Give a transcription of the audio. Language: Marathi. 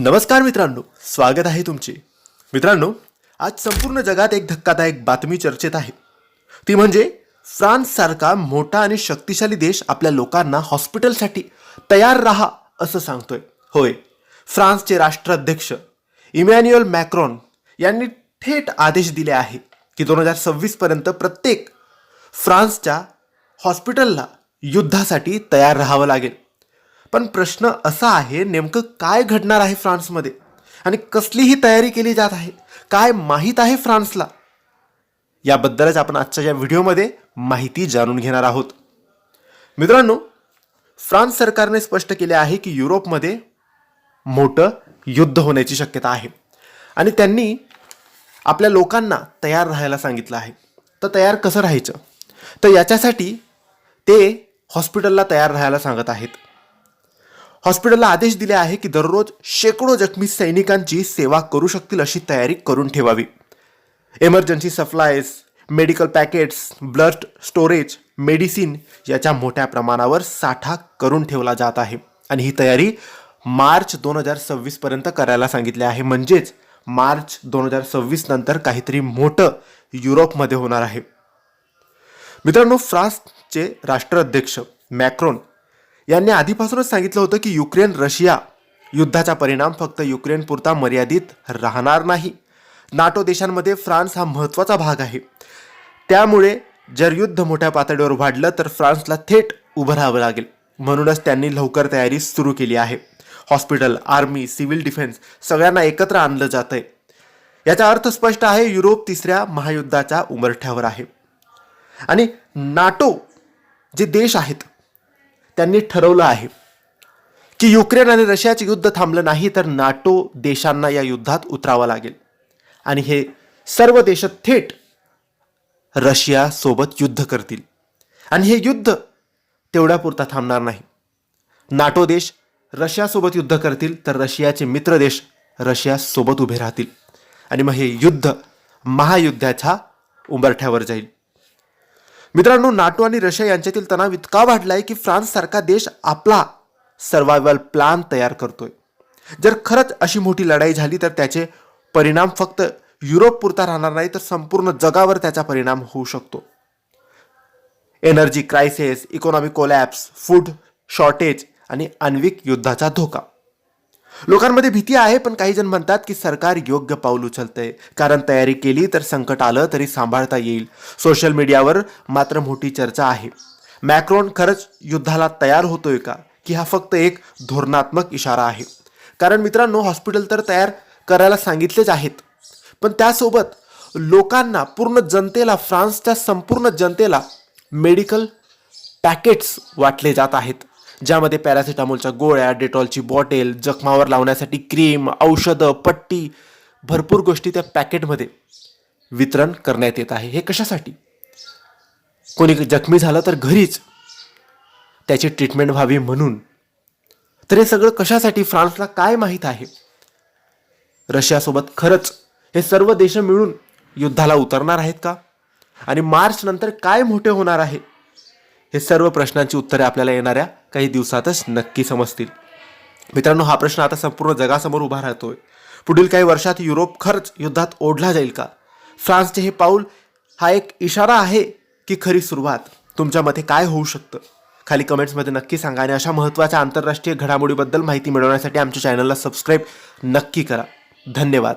नमस्कार मित्रांनो स्वागत आहे तुमचे. मित्रांनो आज संपूर्ण जगात एक धक्कादायक बातमी चर्चेत आहे. ती म्हणजे फ्रान्ससारखा मोठा आणि शक्तिशाली देश आपल्या लोकांना हॉस्पिटलसाठी तयार राहा असं सांगतोय. होय फ्रान्सचे राष्ट्राध्यक्ष इमॅन्युअल मॅक्रॉन यांनी थेट आदेश दिले आहे की दोन हजार सव्वीसपर्यंत प्रत्येक फ्रान्सच्या हॉस्पिटलला युद्धासाठी तयार राहावं लागेल. पण प्रश्न असा आहे नेमकं काय घडणार आहे फ्रान्समध्ये? आणि कसलीही तयारी केली जात आहे काय माहीत आहे फ्रान्सला? याबद्दलच आपण आजच्या या व्हिडिओमध्ये माहिती जाणून घेणार आहोत. मित्रांनो फ्रान्स सरकारने स्पष्ट केले आहे की युरोपमध्ये मोठं युद्ध होण्याची शक्यता आहे. आणि त्यांनी आपल्या लोकांना तयार राहायला सांगितलं आहे. तर तयार कसं राहायचं? तर याच्यासाठी ते हॉस्पिटलला तयार राहायला सांगत आहेत. हॉस्पिटलला आदेश दिले आहे की दररोज शेकडो जखमी सैनिकांची सेवा करू शकतील अशी तयारी करून ठेवावी. Emergency supplies medical packets blood storage medicine याच्या मोठ्या प्रमाणावर साठा करून ठेवला जात आहे. आणि ही तयारी मार्च दोन हजार सव्वीसपर्यंत करायला सांगितले आहे. म्हणजेच मार्च दोन हजार सव्वीस नंतर काहीतरी मोठं युरोपमध्ये होणार आहे. मित्रांनो फ्रान्सचे राष्ट्राध्यक्ष मॅक्रोन यांनी आधीपासूनच सांगितलं होतं की युक्रेन रशिया युद्धाचा परिणाम फक्त युक्रेन पुरता मर्यादित राहणार नाही. नाटो देशांमध्ये फ्रान्स हा महत्त्वाचा भाग आहे. त्यामुळे जर युद्ध मोठ्या पातळीवर वाढलं तर फ्रान्सला थेट उभं राहावं लागेल. म्हणूनच त्यांनी लवकर तयारी सुरू केली आहे. हॉस्पिटल आर्मी सिव्हिल डिफेन्स सगळ्यांना एकत्र आणलं जात आहे याचा अर्थ स्पष्ट आहे युरोप तिसऱ्या महायुद्धाच्या उमरठ्यावर आहे. आणि नाटो जे देश आहेत त्यांनी ठरवलं आहे की युक्रेन आणि रशियाचे युद्ध थांबलं नाही तर नाटो देशांना या युद्धात उतरावं लागेल. आणि हे सर्व देश थेट रशियासोबत युद्ध करतील. आणि हे युद्ध तेवढ्यापुरता थांबणार नाही. नाटो देश रशियासोबत युद्ध करतील तर रशियाचे मित्र देश रशियासोबत उभे राहतील. आणि मग हे युद्ध महायुद्धाच्या उंबरठ्यावर जाईल. मित्रांनो नाटो आणि रशिया यांच्यातील तणाव इतका वाढलाय की फ्रान्स सारखा देश आपला सर्वायवल प्लान तयार करतोय. जर खरंच अशी मोठी लढाई झाली तर त्याचे परिणाम फक्त युरोप पुरता राहणार नाही तर संपूर्ण जगावर त्याचा परिणाम होऊ शकतो. Energy crisis economic collapse food shortage आणि आण्विक युद्धाचा धोका. लोकांमध्ये भीती आहे पण काही जण म्हणतात की सरकार योग्य पाऊल उचलतंय. कारण तयारी केली तर संकट आलं तरी सांभाळता येईल. सोशल मीडियावर मात्र मोठी चर्चा आहे. मॅक्रोन खरंच युद्धाला तयार होतोय का? की हा फक्त एक धोरणात्मक इशारा आहे? कारण मित्रांनो हॉस्पिटल तर तयार करायला सांगितलेच आहेत. पण त्यासोबत लोकांना पूर्ण जनतेला फ्रान्सच्या संपूर्ण जनतेला मेडिकल पॅकेट्स वाटले जात आहेत. ज्यामध्ये पॅरासिटामॉलच्या गोळ्या डेटॉलची बॉटेल जखमावर लावण्यासाठी क्रीम औषधं पट्टी भरपूर गोष्टी त्या पॅकेटमध्ये वितरण करण्यात येत आहे. हे कशासाठी? कोणी जखमी झालं तर घरीच त्याची ट्रीटमेंट व्हावी म्हणून. तर हे सगळं कशासाठी? फ्रान्सला काय माहीत आहे? रशियासोबत खरंच हे सर्व देश मिळून युद्धाला उतरणार आहेत का? आणि मार्च नंतर काय मोठे होणार आहे? हे सर्व प्रश्नांची उत्तरे आपल्याला येणाऱ्या काही दिवसातच नक्की समजतील. मित्रांनो हा प्रश्न आता संपूर्ण जगासमोर उभा राहतोय. पुढील काही वर्षात युरोप खरंच युद्धात ओढला जाईल का? फ्रान्सचे हे पाऊल हा एक इशारा आहे की खरी सुरुवात. तुमच्या मते काय होऊ शकतं? खाली कमेंट्समध्ये नक्की सांगा आणि अशा महत्त्वाच्या आंतरराष्ट्रीय घडामोडीबद्दल माहिती मिळवण्यासाठी आमच्या चॅनलला सबस्क्राईब नक्की करा. धन्यवाद.